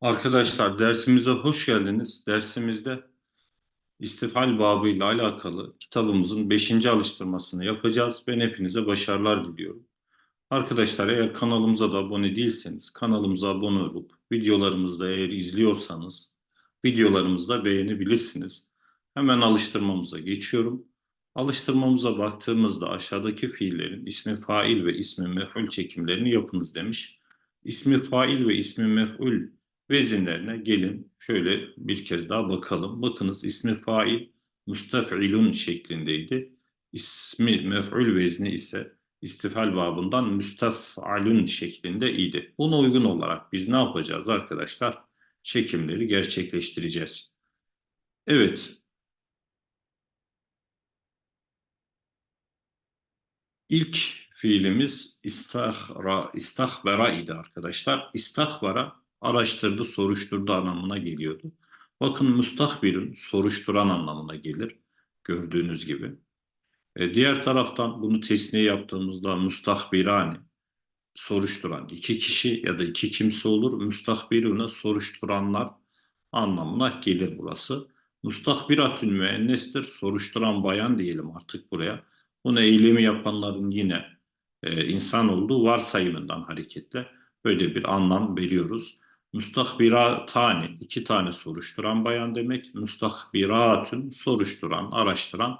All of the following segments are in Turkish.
Arkadaşlar dersimize hoş geldiniz. Dersimizde istifal babıyla alakalı kitabımızın 5. alıştırmasını yapacağız. Ben hepinize başarılar diliyorum. Arkadaşlar eğer kanalımıza da abone değilseniz kanalımıza abone olup videolarımızı da eğer izliyorsanız videolarımızı da beğenebilirsiniz. Hemen alıştırmamıza geçiyorum. Alıştırmamıza baktığımızda aşağıdaki fiillerin ismi fail ve ismi mef'ul çekimlerini yapınız demiş. İsmi fail ve ismi mef'ul vezinlerine gelin şöyle bir kez daha bakalım. Bakınız ismi fail müstef'ilun şeklindeydi. İsmi mef'ul vezni ise istifal babından müstef'alun şeklinde idi. Buna uygun olarak biz ne yapacağız arkadaşlar? Çekimleri gerçekleştireceğiz. Evet. İlk fiilimiz istahra, istahbera idi arkadaşlar. İstahbara araştırdı, soruşturdu anlamına geliyordu. Bakın müstahbirün soruşturan anlamına gelir. Gördüğünüz gibi. E, diğer taraftan bunu tesniye yaptığımızda müstahbirani soruşturan iki kişi ya da iki kimse olur. Müstahbirune soruşturanlar anlamına gelir burası. Müstahbiratün müennestir. Soruşturan bayan diyelim artık buraya. Bunu eylemi yapanların yine e, insan olduğu varsayımından hareketle böyle bir anlam veriyoruz. Müstahbiratani iki tane soruşturan bayan demek. Müstahbiratün soruşturan, araştıran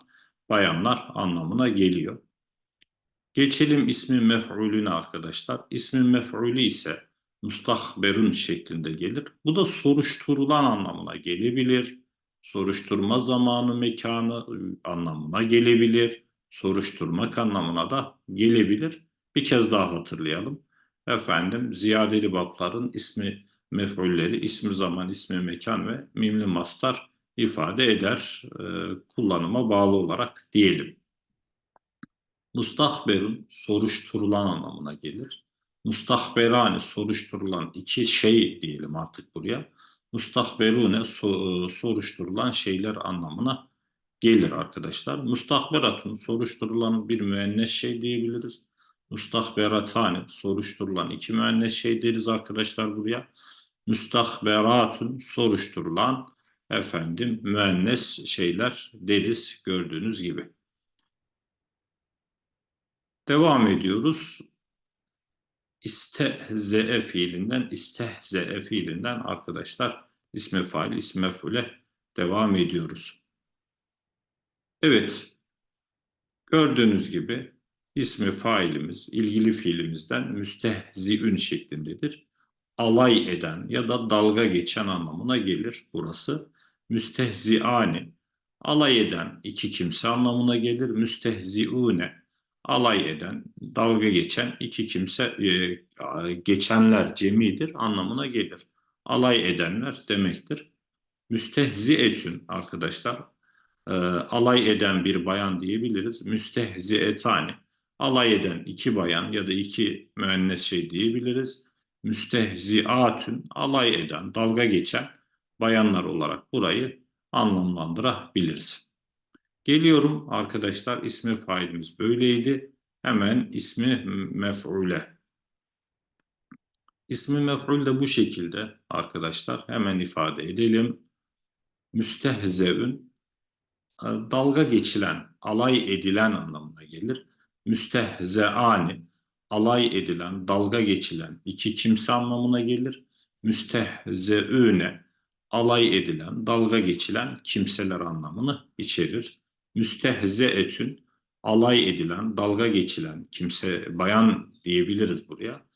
bayanlar anlamına geliyor. Geçelim ismi mef'ulüne arkadaşlar. İsmi mef'ulü ise müstahberun şeklinde gelir. Bu da soruşturulan anlamına gelebilir. Soruşturma zamanı, mekanı anlamına gelebilir. Soruşturmak anlamına da gelebilir. Bir kez daha hatırlayalım. Efendim ziyadeli babların ismi mef'ulleri, ismi zaman, ismi mekan ve mimli mastar ifade eder. E, kullanıma bağlı olarak diyelim. Mustahberun soruşturulan anlamına gelir. Mustahberani soruşturulan iki şey diyelim artık buraya. Mustahberune so soruşturulan şeyler anlamına gelir arkadaşlar. Mustahberatun soruşturulan bir müennes şey diyebiliriz. Mustahberatani soruşturulan iki müennes şey deriz arkadaşlar buraya. Müstahberatun soruşturulan efendim müennes şeyler deriz gördüğünüz gibi. Devam ediyoruz. İstehze'e fiilinden, istehze'e fiilinden arkadaşlar ismi fail, ismi mef'ule devam ediyoruz. Evet, gördüğünüz gibi ismi failimiz ilgili fiilimizden müstehziün şeklindedir. Alay eden ya da dalga geçen anlamına gelir burası. Müstehziani, alay eden iki kimse anlamına gelir. Müstehziune, alay eden, dalga geçen iki kimse, e, geçenler cemidir anlamına gelir. Alay edenler demektir. Müstehzietün arkadaşlar, e, alay eden bir bayan diyebiliriz. Müstehzietani, alay eden iki bayan ya da iki müennes şey diyebiliriz. Müstehziatün, alay eden, dalga geçen bayanlar olarak burayı anlamlandırabiliriz. Geliyorum arkadaşlar ismi failimiz böyleydi. Hemen ismi mef'ule. İsmi mef'ul de bu şekilde arkadaşlar. Hemen ifade edelim. Müstehzeün dalga geçilen, alay edilen anlamına gelir. Müstehzeani alay edilen, dalga geçilen iki kimse anlamına gelir. Müstehzeüne alay edilen, dalga geçilen kimseler anlamını içerir müstehzeetün alay edilen, dalga geçilen kimse, bayan diyebiliriz buraya.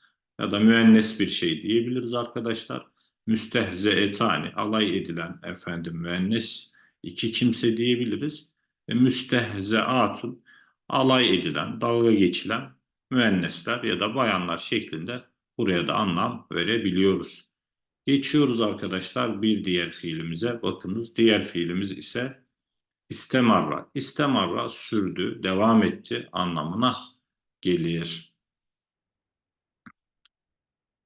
Ya da müennes bir şey diyebiliriz arkadaşlar. Müstehzeetani, alay edilen efendim müennes iki kimse diyebiliriz. E, müstehzeatun, alay edilen, dalga geçilen müennesler ya da bayanlar şeklinde buraya da anlam verebiliyoruz. Geçiyoruz arkadaşlar bir diğer fiilimize. Bakınız diğer fiilimiz ise İstemarra. İstemarra sürdü, devam etti anlamına gelir.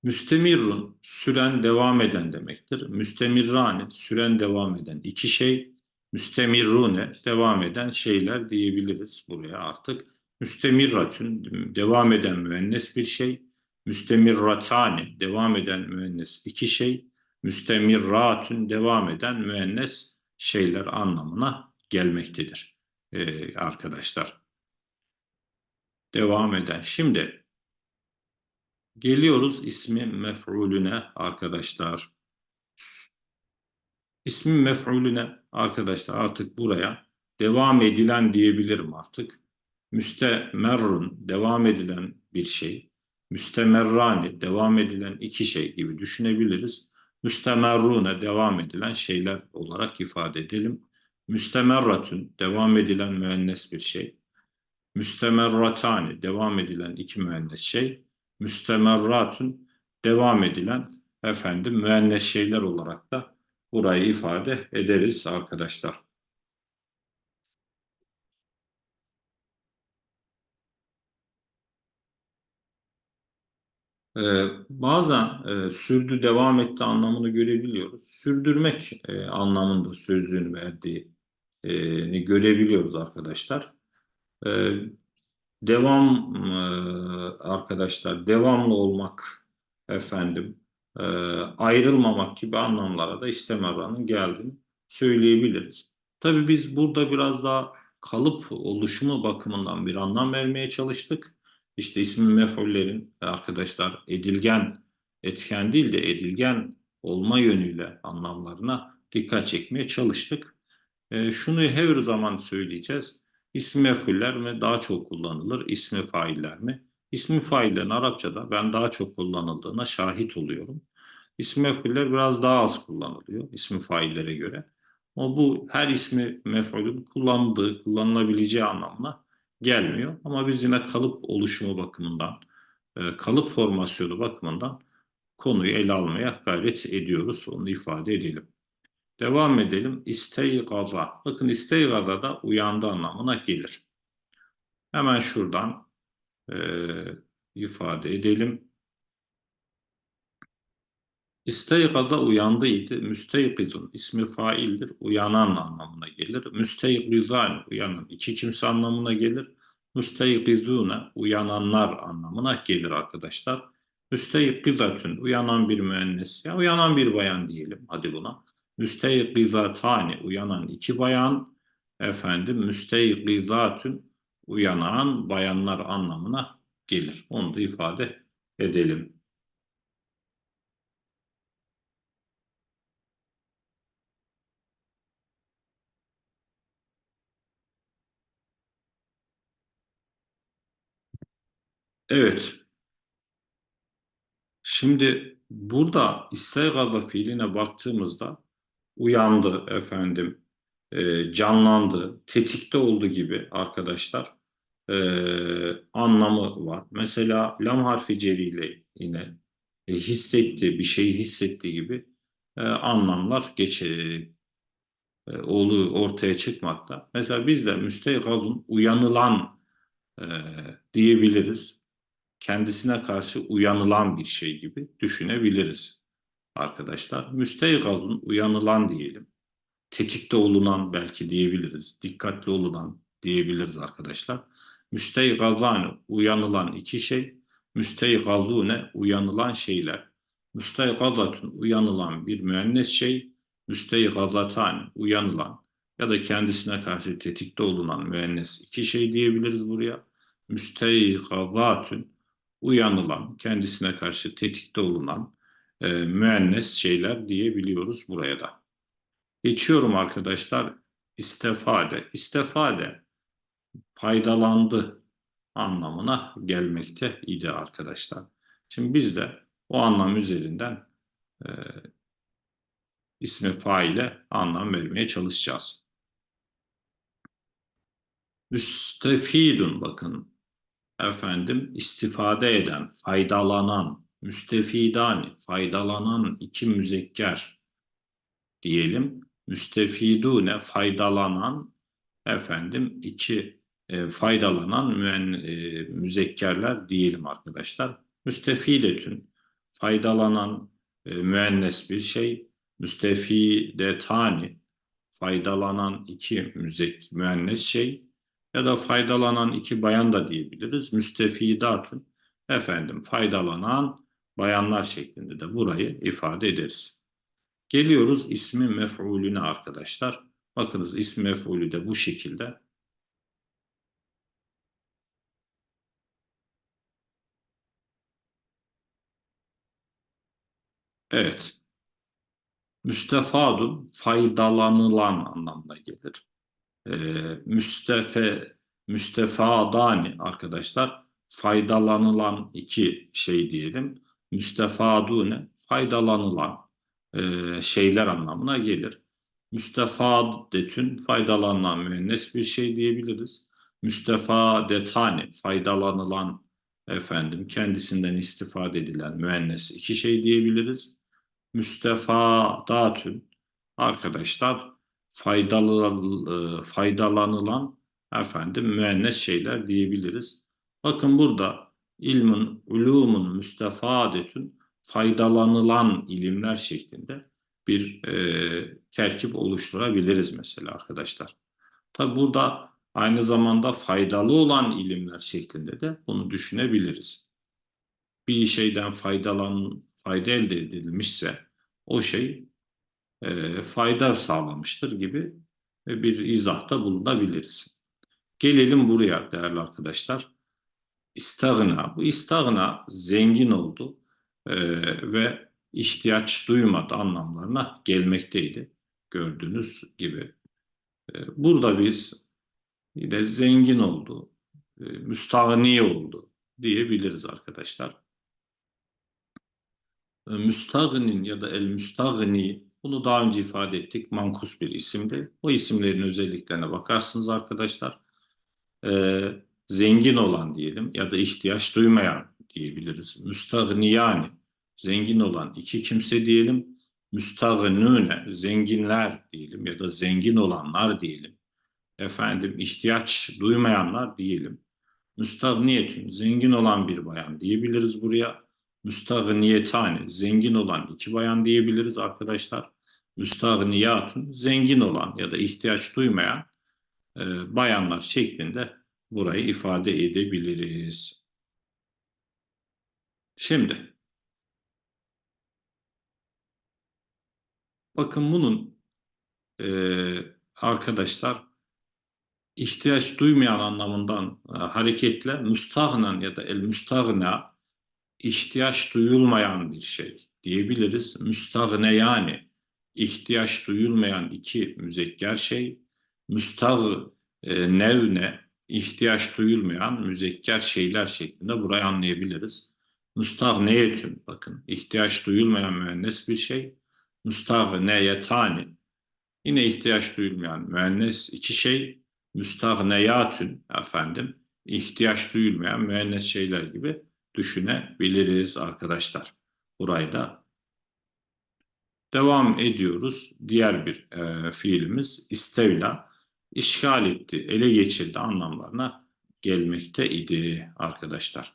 Müstemirrun süren devam eden demektir. Müstemirrani süren devam eden iki şey. Müstemirrune devam eden şeyler diyebiliriz buraya artık. Müstemirratün devam eden müennes bir şey. Müstemirratani devam eden müennes iki şey. müstemirratün devam eden müennes şeyler anlamına gelmektedir ee, arkadaşlar. Devam eden. Şimdi geliyoruz ismi mef'ulüne arkadaşlar. İsmi mef'ulüne arkadaşlar artık buraya devam edilen diyebilirim artık. Müstemerrun devam edilen bir şey. Müstemerrani devam edilen iki şey gibi düşünebiliriz. Müstemerrune devam edilen şeyler olarak ifade edelim. Müstemerratun devam edilen müennes bir şey. Müstemerratani devam edilen iki müennes şey. Müstemerratun devam edilen efendim müennes şeyler olarak da burayı ifade ederiz arkadaşlar. Bazen e, sürdü devam etti anlamını görebiliyoruz. Sürdürmek e, anlamında sözlüğün verdiğini görebiliyoruz arkadaşlar. E, devam e, arkadaşlar devamlı olmak efendim e, ayrılmamak gibi anlamlara da istemeranın geldiğini söyleyebiliriz. Tabii biz burada biraz daha kalıp oluşumu bakımından bir anlam vermeye çalıştık. İşte ismi mef'ullerin arkadaşlar edilgen etken değil de edilgen olma yönüyle anlamlarına dikkat çekmeye çalıştık. E, şunu her zaman söyleyeceğiz. İsmi mef'uller mi daha çok kullanılır, ismi failler mi? İsmi faillerin Arapçada ben daha çok kullanıldığına şahit oluyorum. İsmi mef'uller biraz daha az kullanılıyor ismi faillere göre. Ama bu her ismi mef'ulün kullanıldığı, kullanılabileceği anlamına gelmiyor. Ama biz yine kalıp oluşumu bakımından, e, kalıp formasyonu bakımından konuyu ele almaya gayret ediyoruz. Onu ifade edelim. Devam edelim. İsteygaza. Bakın isteygaza da uyandı anlamına gelir. Hemen şuradan e, ifade edelim. İsteygaza uyandıydı. Müsteykizun ismi faildir. Uyanan anlamına gelir. Müsteykizan uyanan iki kimse anlamına gelir. Müsteykizune uyananlar anlamına gelir arkadaşlar. Müsteykizatun uyanan bir müennes. Yani uyanan bir bayan diyelim hadi buna. Müsteykizatani uyanan iki bayan. Efendim müsteykizatun uyanan bayanlar anlamına gelir. Onu da ifade edelim. Evet. Şimdi burada isteygaza fiiline baktığımızda uyandı efendim, e, canlandı, tetikte oldu gibi arkadaşlar e, anlamı var. Mesela lam harfi ceriyle yine e, hissetti, bir şeyi hissetti gibi e, anlamlar geçe, e, olduğu ortaya çıkmakta. Mesela biz de müsteygalun uyanılan e, diyebiliriz kendisine karşı uyanılan bir şey gibi düşünebiliriz arkadaşlar. Müsteygalun uyanılan diyelim. Tetikte olunan belki diyebiliriz. Dikkatli olunan diyebiliriz arkadaşlar. Müsteygalane uyanılan iki şey. Müsteygalune uyanılan şeyler. Müsteygalatun uyanılan bir müennes şey. Müsteygalatan uyanılan ya da kendisine karşı tetikte olunan müennes iki şey diyebiliriz buraya. Müsteygalatun uyanılan, kendisine karşı tetikte olunan e, müennes şeyler diyebiliyoruz buraya da. Geçiyorum arkadaşlar istifade. İstifade faydalandı anlamına gelmekte idi arkadaşlar. Şimdi biz de o anlam üzerinden e, ismi faile anlam vermeye çalışacağız. Müstefidun bakın efendim istifade eden, faydalanan, müstefidani, faydalanan iki müzekker diyelim. Müstefidune faydalanan efendim iki e, faydalanan müen, e, müzekkerler diyelim arkadaşlar. Müstefidetün faydalanan e, müennes bir şey. Müstefidetani faydalanan iki müzek müennes şey ya da faydalanan iki bayan da diyebiliriz. Müstefidatın efendim faydalanan bayanlar şeklinde de burayı ifade ederiz. Geliyoruz ismi mef'ulüne arkadaşlar. Bakınız ismi mef'ulü de bu şekilde. Evet. Müstefadun faydalanılan anlamına gelir. Ee, müstefe, müstefadani arkadaşlar faydalanılan iki şey diyelim. Müstefadune faydalanılan e, şeyler anlamına gelir. Müstefadetün faydalanılan müennes bir şey diyebiliriz. Müstefadetani faydalanılan efendim kendisinden istifade edilen müennes iki şey diyebiliriz. Müstefadatün arkadaşlar faydalı, faydalanılan efendim müennes şeyler diyebiliriz. Bakın burada ilmin, ulumun müstefadetün faydalanılan ilimler şeklinde bir e, terkip oluşturabiliriz mesela arkadaşlar. Tabi burada aynı zamanda faydalı olan ilimler şeklinde de bunu düşünebiliriz. Bir şeyden faydalan, fayda elde edilmişse o şey e, fayda sağlamıştır gibi bir izahta bulunabiliriz. Gelelim buraya değerli arkadaşlar. İstagna. Bu istagna zengin oldu e, ve ihtiyaç duymadı anlamlarına gelmekteydi. Gördüğünüz gibi. E, burada biz yine zengin oldu, e, müstagni oldu diyebiliriz arkadaşlar. E, müstagnin ya da el müstagni bunu daha önce ifade ettik. Mankus bir isimdi. O isimlerin özelliklerine bakarsınız arkadaşlar. Ee, zengin olan diyelim ya da ihtiyaç duymayan diyebiliriz. Müstagniyani zengin olan iki kimse diyelim. Müstagnune zenginler diyelim ya da zengin olanlar diyelim. Efendim ihtiyaç duymayanlar diyelim. Müstagniyetün zengin olan bir bayan diyebiliriz buraya. Müstagniyetani zengin olan iki bayan diyebiliriz arkadaşlar. Müstagniyatun zengin olan ya da ihtiyaç duymayan e, bayanlar şeklinde burayı ifade edebiliriz. Şimdi bakın bunun e, arkadaşlar ihtiyaç duymayan anlamından e, hareketle müstahnan ya da el müstahna ihtiyaç duyulmayan bir şey diyebiliriz. Müstahne yani ihtiyaç duyulmayan iki müzekker şey. Müstah e, nevne ihtiyaç duyulmayan müzekker şeyler şeklinde burayı anlayabiliriz. Müstahneyetün bakın ihtiyaç duyulmayan müennes bir şey. Müstahneyetani yine ihtiyaç duyulmayan müennes iki şey. Müstahneyatün efendim ihtiyaç duyulmayan müennes şeyler gibi düşünebiliriz arkadaşlar. Burayı da devam ediyoruz. Diğer bir e, fiilimiz istevla işgal etti, ele geçirdi anlamlarına gelmekte idi arkadaşlar.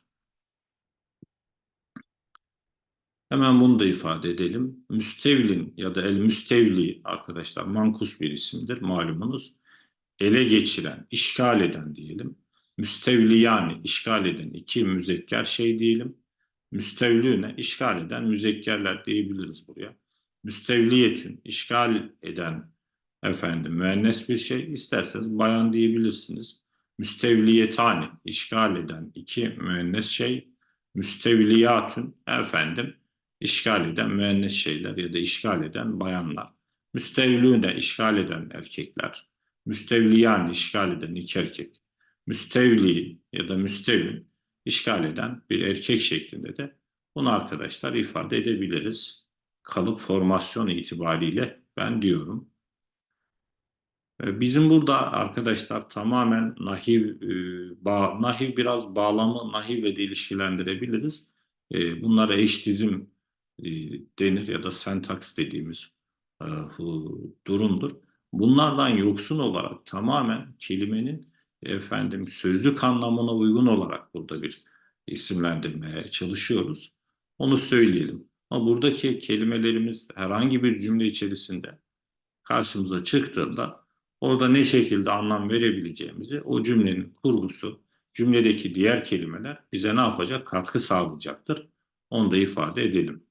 Hemen bunu da ifade edelim. Müstevlin ya da el müstevli arkadaşlar mankus bir isimdir malumunuz. Ele geçiren, işgal eden diyelim. Müstevli yani işgal eden iki müzekker şey diyelim. Müstevlüne işgal eden müzekkerler diyebiliriz buraya. Müstevliyetün işgal eden efendim müennes bir şey isterseniz bayan diyebilirsiniz. Müstevliyetani işgal eden iki müennes şey. Müstevliyatün efendim işgal eden müennes şeyler ya da işgal eden bayanlar. Müstevlüne işgal eden erkekler. Müstevliyan işgal eden iki erkek müstevli ya da müstevin işgal eden bir erkek şeklinde de bunu arkadaşlar ifade edebiliriz. Kalıp formasyon itibariyle ben diyorum. Ee, bizim burada arkadaşlar tamamen nahiv, e, bağ, nahiv biraz bağlamı nahivle de ilişkilendirebiliriz. Ee, bunlara eş dizim e, denir ya da sentaks dediğimiz e, durumdur. Bunlardan yoksun olarak tamamen kelimenin efendim sözlük anlamına uygun olarak burada bir isimlendirmeye çalışıyoruz. Onu söyleyelim. Ama buradaki kelimelerimiz herhangi bir cümle içerisinde karşımıza çıktığında orada ne şekilde anlam verebileceğimizi o cümlenin kurgusu, cümledeki diğer kelimeler bize ne yapacak? Katkı sağlayacaktır. Onu da ifade edelim.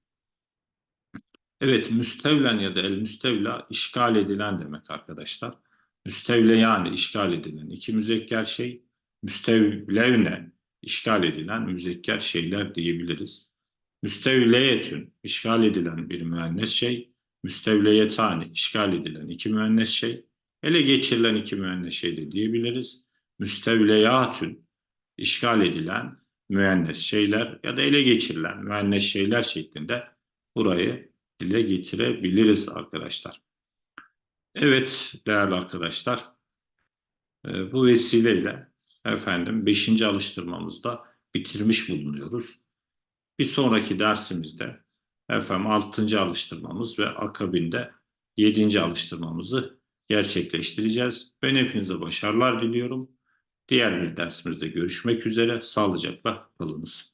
Evet, müstevlen ya da el müstevla işgal edilen demek arkadaşlar. Müstevle yani işgal edilen iki müzekker şey, müstevlevne işgal edilen müzekker şeyler diyebiliriz. Müstevleyetün işgal edilen bir müennes şey, müstevleyetani işgal edilen iki müennes şey, ele geçirilen iki müennes şey de diyebiliriz. Müstevleyatün işgal edilen müennes şeyler ya da ele geçirilen müennes şeyler şeklinde burayı dile getirebiliriz arkadaşlar. Evet değerli arkadaşlar e, bu vesileyle efendim 5. alıştırmamızda bitirmiş bulunuyoruz. Bir sonraki dersimizde efendim 6. alıştırmamız ve akabinde 7. alıştırmamızı gerçekleştireceğiz. Ben hepinize başarılar diliyorum. Diğer bir dersimizde görüşmek üzere. Sağlıcakla kalınız.